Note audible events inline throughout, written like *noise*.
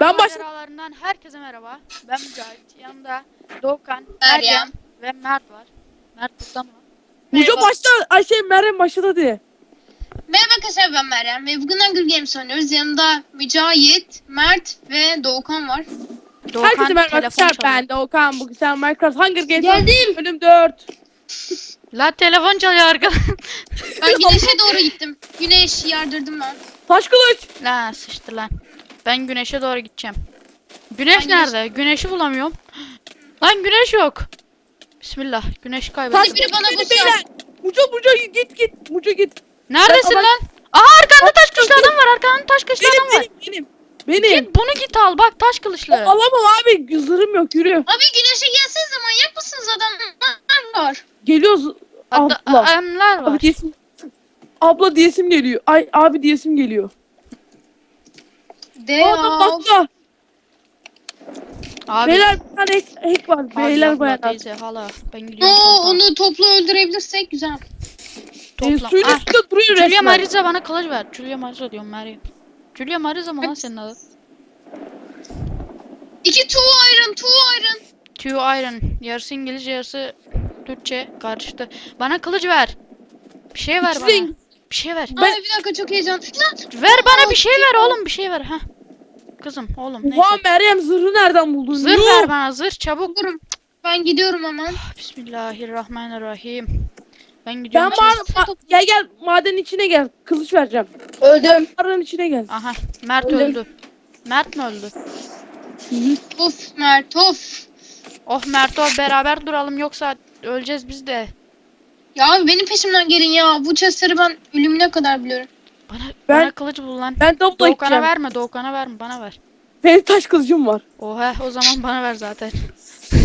Ben baş... Herkese merhaba. Ben Mücahit. Yanımda Doğukan, Meryem. Ve Mert var. Mert burada mı? Mujo Merhaba. başta Ay şey Meryem başladı diye. Merhaba arkadaşlar ben Meryem ve bugün Hunger Games oynuyoruz. Yanımda Mücahit, Mert ve Doğukan var. Doğukan Herkese merhaba arkadaşlar ben de Okan bugün sen Minecraft Hunger Games Geldim. bölüm 4. *laughs* La telefon çalıyor arkadaş. *laughs* Ben güneşe doğru gittim. Güneş yardırdım ben. Taş kılıç. La sıçtı lan. Ben güneşe doğru gideceğim. Güneş Ben güneş- nerede? Güneşi bulamıyorum. Lan güneş yok. Bismillah. Güneş Taş kaybettim. biri bana kılıç bu beyler. Mujo git git. Mujo git. Neredesin Ben- lan? Aha arkanda taş kılıçlı adam var. Arkanda taş kılıçlı Benim adam var. benim benim. Benim. Git bunu git al. Bak taş kılıçlı. Alamam abi zırhım yok yürü. Abi güneşe gelseniz manyak mısınız adamlar var. Geliyoruz. Hatta Abla. emler var. Abi diyesim. Abla diyesim geliyor. Ay abi diyesim geliyor. De adam ya. bakta. Abi. Beyler bir tane hack, hack var. Abi Beyler bayanlar. teyze, hala. Ben gidiyorum. Oo, topla. onu toplu öldürebilirsek güzel. Topla. suyun Ah, üstünde duruyor Julia resmen. Mariza bana kılıç ver. Julia Mariza diyorum Meryem. Julia Mariza mı lan senin adı? İki two iron, two iron. Two Iron. Yarısı İngilizce yarısı Türkçe karıştı. Bana kılıç ver. Bir şey ver bana. Bir şey ver. Abi bir dakika çok heyecan. Lan, Ver bana bir şey ver oğlum bir şey ver. ha. Kızım oğlum neyse. Oha Meryem zırhı nereden buldun? Zırh Yuh! ver bana zırh çabuk. Durum. Ben gidiyorum hemen. Bismillahirrahmanirrahim. Ben Ben gidiyorum. ma ma- gel gel madenin içine gel. Kılıç vereceğim. Öldüm. Mağaranın içine gel. Aha Mert Öldüm. öldü. Mert mi öldü? Of Mert of. Oh Mert o beraber duralım yoksa öleceğiz biz de. Ya abi benim peşimden gelin ya. Bu chestleri ben ölümüne kadar biliyorum. Bana, Ben- bana kılıç bul lan. Ben double Doğukan'a verme, Doğukan'a verme, bana ver. Benim taş kılıcım var. Oha, o zaman bana ver zaten.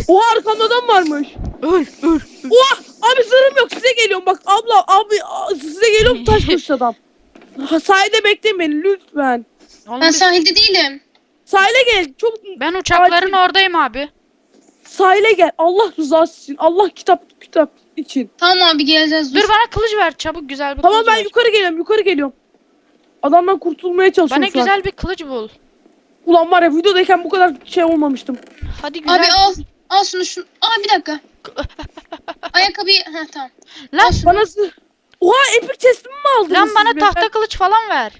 Oha arkamda adam varmış. Öl, öl. Oha abi zırhım yok size geliyorum bak abla abi size geliyorum taş *laughs* kılıçlı adam. Ha, Sahilde bekleyin beni lütfen. Oğlum Ben biz- sahilde değilim. Sahile gel çabuk ben uçakların Acil. oradayım abi. Sahile gel Allah rızası için Allah kitap kitap için. Tamam abi geleceğiz. Dur. Dur bana kılıç ver, çabuk güzel bir Tamam kılıç ben ver. yukarı geliyorum yukarı geliyorum. Adamdan kurtulmaya çalışıyorum Bana şu an. güzel bir kılıç bul. Ulan var ya videodayken bu kadar şey olmamıştım. Hadi güzel. Abi al. Al şunu şunu. Aa bir dakika. *laughs* Ayakkabıyı. Ha tamam. Lan, Al şunu. Bana zırh... Oha epic chest'imi mi aldınız lan siz bana be? tahta kılıç falan ver.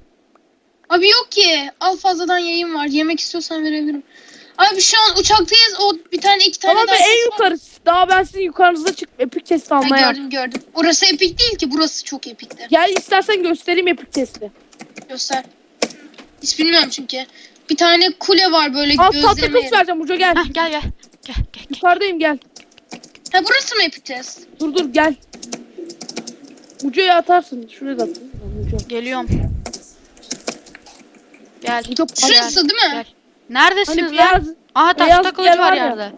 Abi yok ki. Al fazladan yayın var. Yemek istiyorsan verebilirim. Abi şu an uçaktayız. O bir tane iki tane Tamam daha ben en chest var. yukarı. Daha ben sizin yukarınıza çık epic chest Ha, almaya. gördüm gördüm. Orası epik değil ki. Burası çok epikti. Gel istersen göstereyim epic chest'i. Göster. Hiç bilmiyorum çünkü. Bir tane kule var böyle Al gözleme. kılıç vereceğim Uca gel. Heh, gel gel. Gel gel. gel. Yukarıdayım gel. Ha burası mı epik chest? Dur dur gel. Uca'ya atarsın. Şuraya da atın. Geliyorum. Gel. Para. Şurası değil mi? Gel. Neredesiniz Hani lan? beyaz Aha bir kılıç var var ya. yerde.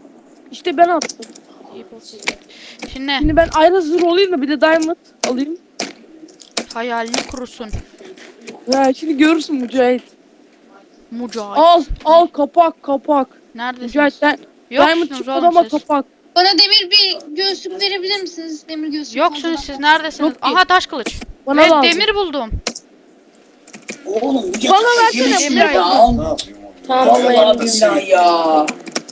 işte ben attım. Şimdi Şimdi ben ayrı zırh olayım da bir de diamond alayım. hayalini kurusun. Ha, şimdi görürsün Mücahit. Mücahit. Al al kapak kapak. Neredesiniz? Mücahit sen diamond Yoksunuz çıktı oğlum adama siz. kapak. Bana demir bir göğüslük verebilir misiniz? Demir göğüslük. Yoksunuz siz neredesiniz? Yok. Aha taş kılıç. Bana Ve lazım. demir buldum. Oğlum Bana versene Mücahit. ya. Tamam Vallahi billahi ya.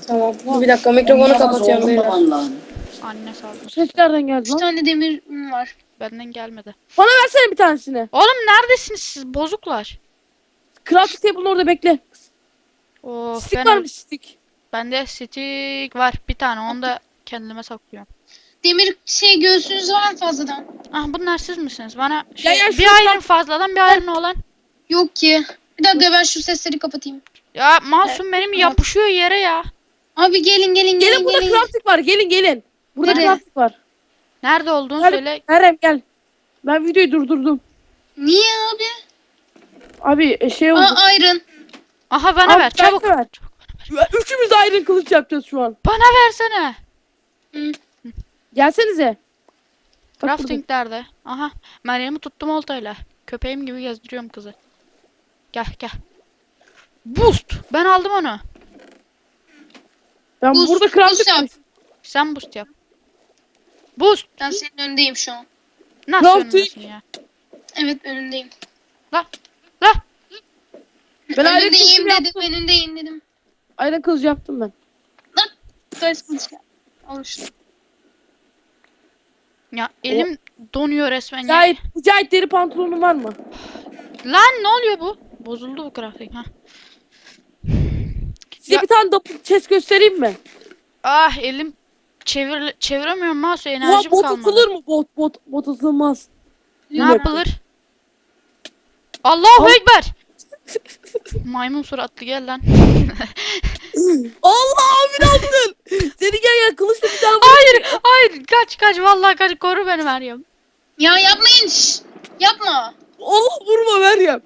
Tamam. Bir dakika mikrofonu kapatıyorum beyler. lan. Anne sağ olsun. Ses nereden geldi lan? tane demir var. Benden gelmedi. Bana versene bir tanesini. Oğlum neredesiniz siz bozuklar? Crafting table'ın orada bekle. Of Stick ben var mı stick? bende stick var bir tane onu da kendime saklıyorum. Demir şey göğsünüz var mı fazladan? Ah bunlar siz misiniz? Bana şey, ya şu bir ayrım fazladan bir ayrım olan. Yok ki. Bir dakika ben şu sesleri kapatayım. Ya masum benim yapışıyor yere ya. Abi gelin gelin gelin Gelin burada gelin. crafting var. Gelin gelin. Burada Nereye? crafting var. Nerede olduğunu Gel, söyle. Meryem gel. Ben videoyu durdurdum. Niye abi? Abi e, şey oldu. Aa iron. Aha bana Abi, ver çabuk. de ver. Üçümüz ayrı kılıç yapacağız şu an. Bana versene. Hı. Gelsenize. Bak Crafting nerede? Aha Meryem'i tuttum oltayla. Köpeğim gibi gezdiriyorum kızı. Gel gel. Boost. Ben aldım onu. Ben Buz- burada yap. Sen boost yap. Boost. Ben senin önündeyim şu an. Nasıl önündesin ya? Evet önündeyim. La. La. Ben ayrı önündeyim dedim. yaptım. Önündeyim dedim. Aynen kılıcı yaptım ben. Ters kılıç gel. Al işte. Ya elim donuyor resmen ya. Mücahit, Mücahit deri pantolonun var mı? Lan ne oluyor bu? Bozuldu bu crafting ha. Size Ya- bir tane double chest göstereyim mi? Ah elim çevir çeviremiyorum mouse Ulan enerjim bot kalmadı. atılır mı? Bot bot bot atılmaz. Ne yapılır? Allahu Al- ekber. Maymun suratlı gel lan. Allah abi ne yaptın? Seni gel gel kılıçla bir tane vur. hayır, hayır kaç kaç vallahi kaç koru beni Meryem. Ya yapmayın. şşş. Yapma. Allah vurma Meryem.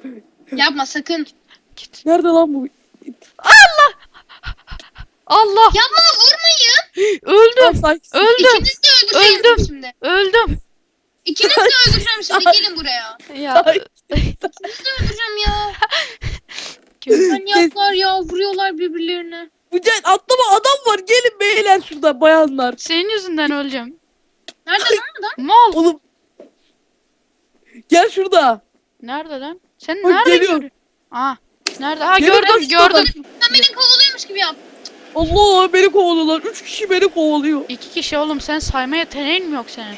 Yapma sakın. Git. Nerede lan bu? Allah Yapma vurmayın. öldüm öldüm İkiniz de öldüreceğim Öldüm. şimdi. öldüm. İkiniz de öldüreceğim şimdi. Gelin buraya. Ya. İkiniz de öldüreceğim ya. *laughs* Manyaklar ya. Vuruyorlar birbirlerine. Mücahit atlama adam var. Gelin beyler şurada bayanlar. senin yüzünden öleceğim. Nerede lan adam? Mal. Oğlum. Gel şurada. Nerede lan? Sen Bak, nerede geliyor. görüyorsun? Aa nerede? Ha Geliyor, gördüm bak şurada. gördüm. Sen beni kovalıyormuş gibi yap. Allah beni kovalıyorlar. Üç kişi beni kovalıyor. İki kişi oğlum sen sayma yeteneğin mi yok senin?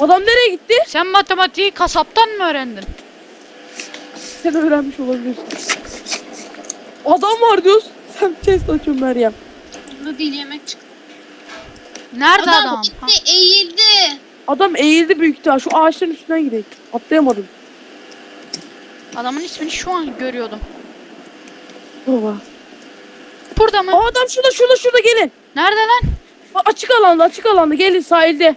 Adam nereye gitti? Sen matematiği kasaptan mı öğrendin? Sen öğrenmiş olabilirsin. Adam var diyoruz. Sen chest açıyorsun Meryem. Burada değil yemek çıktı. Nerede Adam, adam? Ha, gitti eğildi. Adam eğildi büyük ihtimal. Şu ağaçların üstünden gidelim. Atlayamadım. adamın ismini şu an görüyordum. Baba. Burada mı? Aa adam şurada şurada şurada gelin. Nerede lan? Açık alanda açık alanda gelin sahilde.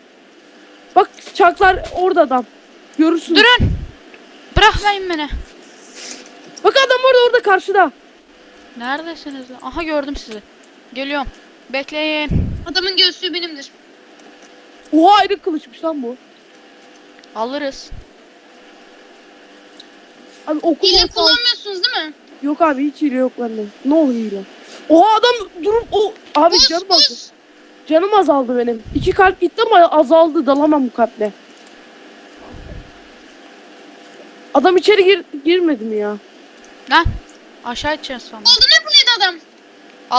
Bak çaklar orada adam. Görürsün. Durun. Bırakmayın beni. Bak adam orada orada karşıda. Neredesiniz lan? Aha gördüm sizi. Geliyorum. Bekleyin. Adamın göğsü benimdir. Oha ayrı kılıçmış lan bu. Alırız. Abi okul Hile olsa- kullanmıyorsunuz değil mi? Yok abi hiç hile yok bende. Ne oluyor hile? Oha adam durup o abi Buz canım azaldı. Canım azaldı benim. İki kalp gitti ama azaldı. Dalamam bu kalple. Adam içeri gir girmedi mi ya? Lan. Aşağı edeceğiz sonra. Oldu ne buluydu adam?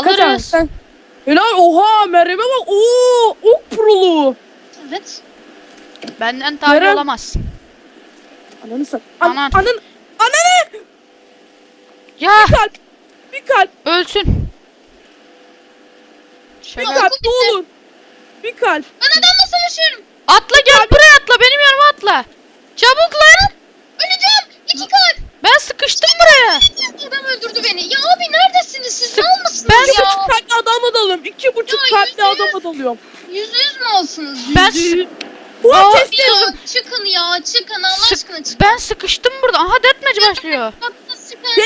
Kaç abi Alırız. sen? Helal oha Meryem'e bak. Oo ok prolu. Evet. Benden tabi Neren? olamaz. Ananı sat. An Anan. Anın. Ananı. Ya Bir kalp. Bir kalp. ölsün. Bir Şaka. kalp ne olur. Bir kalp. Ben adamla savaşıyorum. Atla gel buraya atla benim yanıma atla. Çabuk lan. Öleceğim. İki kalp. Ben sıkıştım buraya. Adam öldürdü beni. Ya abi neredesiniz siz? Ne olmasınız Ben İki ya? buçuk kalpli adama dalıyorum. İki buçuk Ya, kalpli yüzde yüz. adama dalıyorum. Yüzde yüz mü alsınız? Ben Yüzde yüz. Ulan Aa, Ya çıkın ya çıkın Allah Sık- aşkına çıkın. ben sıkıştım burada. Aha deathmatch başlıyor. Hatta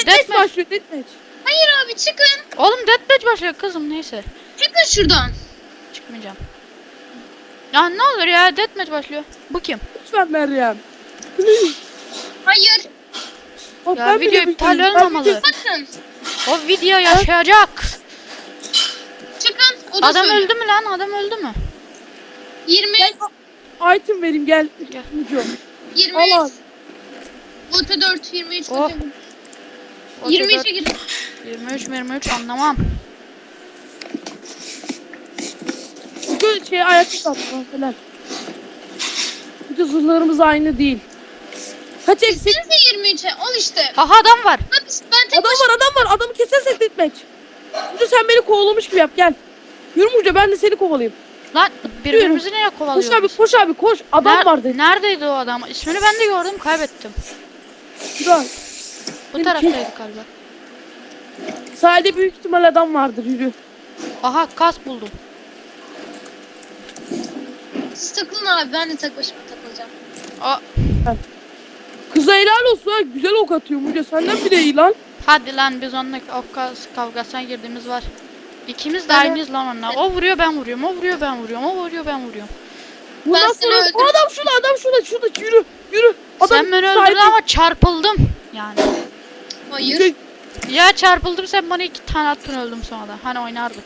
Deathmatch. başlıyor deathmatch. Hayır abi çıkın. Oğlum deathmatch başlıyor kızım neyse. Çıkın şuradan. Çıkmayacağım. Ya ne olur ya deathmatch başlıyor. Bu kim? Lütfen Meryem. Hayır. Bak, Ya ben video bile iptal bilmiyorum. Ben olmamalı. Bakın. O video yaşayacak. Çıkın. O da Adam söylüyor. öldü mü lan? Adam öldü mü? 20. Gel item vereyim gel. Gel. Müco. 23. Al al. Vote 4. 23. Oh. vote 23'e girin. 23 23 anlamam. Şey ayakta sattı falan. Müco zırhlarımız aynı değil. Kaç eksik? Siz de 23'e. Al işte. Aha adam var. Ben tek Adam var adam var. Adamı kesersek deathmatch. Müco sen beni kovalamış gibi yap gel. Yürü Müco ben de seni kovalayayım. Lan birbirimizi nereye Koş abi koş abi koş. Adam Ner- vardı. Neredeydi o adam? İsmini ben de gördüm kaybettim. Şurada. Bu Benim taraftaydı galiba. Sahilde büyük ihtimal adam vardır yürü. Aha kas buldum. Siz takılın abi. Ben de tek başıma takılacağım. Aa, Kıza helal olsun ha. Güzel ok atıyor Müco. Senden bile iyi lan. hadi lan biz onunla o kas kavgasına girdiğimiz var. İkimiz de Ben- aynıyız lan onunla. O vuruyor ben vuruyorum. O vuruyor ben vuruyorum. O vuruyor ben vuruyorum. Bundan Ben seni sonra öldürürüm. O adam şurada adam şurada şurada yürü yürü. Adam sen beni öldürdün ama çarpıldım. Yani. Hayır. Ya çarpıldım sen bana iki tane attın öldüm sonra da. Hani oynardık.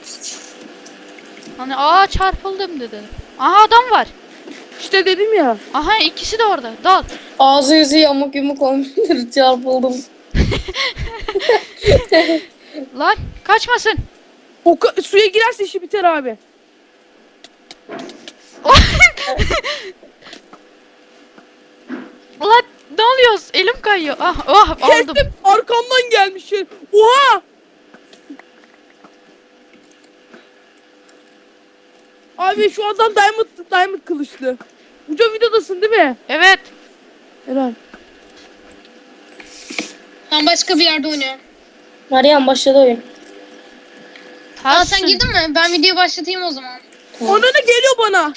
Hani aa çarpıldım dedi. Aha adam var. İşte dedim ya. Aha ikisi de orada. Dal. Ağzı yüzü yamuk yumuk olmuştur. *laughs* Çarpıldım. *laughs* Lan kaçmasın. O ka- suya girerse işi biter abi. Lan ne oluyoruz? Elim kayıyor. Ah oh aldım. Kestim. Arkamdan gelmiş. Oha! Abi şu adam diamond diamond kılıçlı. Uca videodasın değil mi? Evet. Helal. Ben başka bir yerde oynuyorum. Meryem başladı oyun. Aa sen girdin mi? Ben videoyu başlatayım o zaman. Ona ne geliyor bana?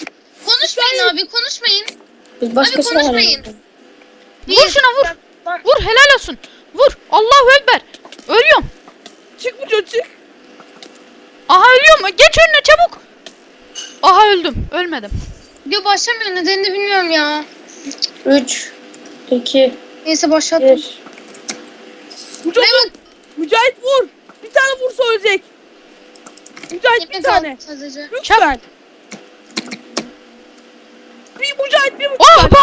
Konuşmayın abi konuşmayın. Biz başkasına konuşmayın. arayalım. Vur şuna vur. Vur helal olsun. Vur. Allahu ekber. Ölüyorum. Çık Uca çık. Aha ölüyorum. Geç önüne çabuk. Aha öldüm. Ölmedim. Video başlamıyor nedenini bilmiyorum ya. 3, 2, Neyse başlattım. 1. Uca vur. Mücahit vur. Bir tane vursa ölecek. Mücahit bir tane. aldım sadece. Lütfen. Bir Mücahit bir Oh Mücahit. be.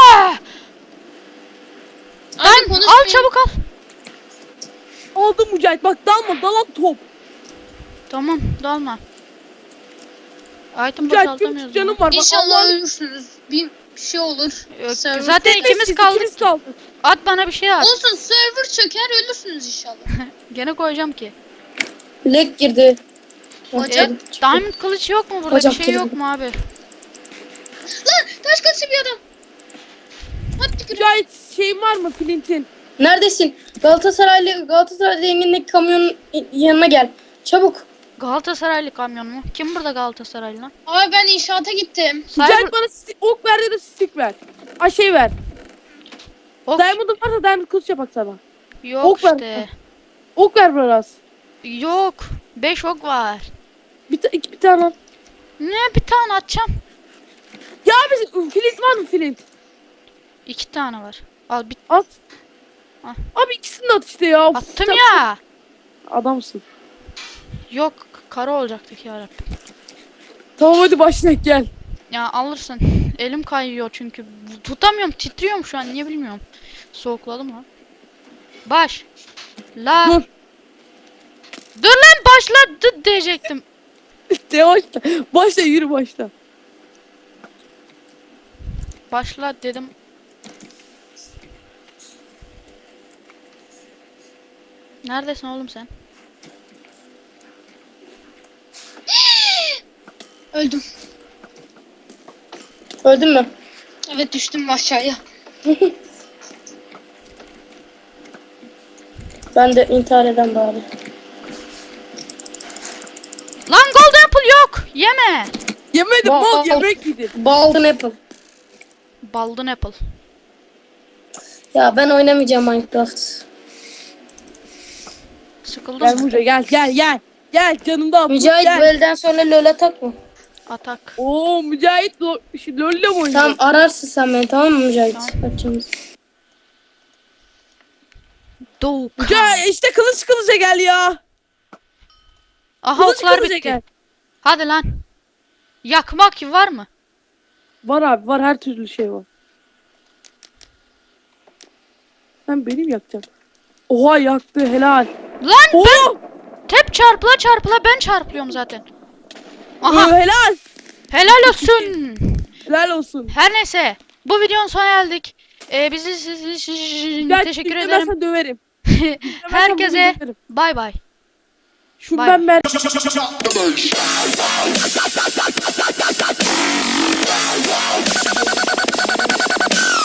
Abi Lan konuşmayın. al çabuk al. Aldım Mücahit. Bak dalma dalan top. Tamam dalma. Item boşaltamıyoruz. buçuk canım var. Bak İnşallah Allah'ın ölürsünüz. Bir şey olur. Yok, Server- zaten ikimiz kaldık. ikimiz kaldık. At bana bir şey at. Olsun server çöker ölürsünüz inşallah. *laughs* Gene koyacağım ki. Leg girdi. Hocam. E, diamond kılıç yok mu burada? Hocam, bir şey yok mu abi? Lan taş kaçı bir adam. Hadi tükürüm. Mücahit şeyin var mı Flint'in? Neredesin? Galatasaraylı Galatasaray zengindeki kamyonun yanına gel. Çabuk. Galatasaraylı kamyon mu? Kim burada Galatasaraylı lan? Abi ben inşaata gittim. Cyber... Mücahit bana sti- ok ver ya da stick ver. Ay şey ver. Ok Diamond'ın varsa diamond kılıç yapak sana. yok ok ver. işte. Ok ver biraz. Yok. 5 ok var. Bir, ta- iki, bir tane at. Ne bir tane atacağım. Ya abi Flint var mı Flint? İki tane var. Al bir At. Ah. Abi ikisini de at işte ya. Of, attım sen- ya. Adamsın. Yok kara olacaktık ya Rabbim. Tamam hadi başlayalım gel. Ya alırsın. Elim kayıyor çünkü. Tutamıyorum titriyorum şu an niye bilmiyorum. Soğukladım lan. Baş. La. Dur. Dur lan başladı diyecektim. *laughs* De başla. Başla yürü başla. Başla dedim. Neredesin oğlum sen? Öldüm. Öldün mü? Evet düştüm aşağıya. *laughs* Ben de intihar eden bari. Lan golden apple yok. Yeme. Yemedim Bal- mal yemek yedim. Baldın Apple. Baldan apple. Ya ben oynamayacağım Minecraft. Sıkıldım. Gel Muca gel gel gel. Gel canımda al. Mücahit gel. bu elden sonra LoL atak mı? Atak. Oo Mücahit lo şu LoL'le mi oynuyor? Tamam ararsın sen beni tamam mı Mücahit? Tamam. Açacağımız. Doğuk. Mücahit işte kılıç kılıca gel ya. Aha Kılıç oklar bitti. gel. Hadi lan. Yakmak var mı? Var abi var her türlü şey var. Sen benim yakacaksın. Oha yaktı helal. Lan Oo tep çarpıla çarpıla ben çarpılıyorum zaten. Aha ee, helal. helal olsun. Helal olsun. Her neyse bu videonun sonuna geldik. Ee, bizi siz, siz- teşekkür ederim. döverim. Herkese bay bay. Şundan ben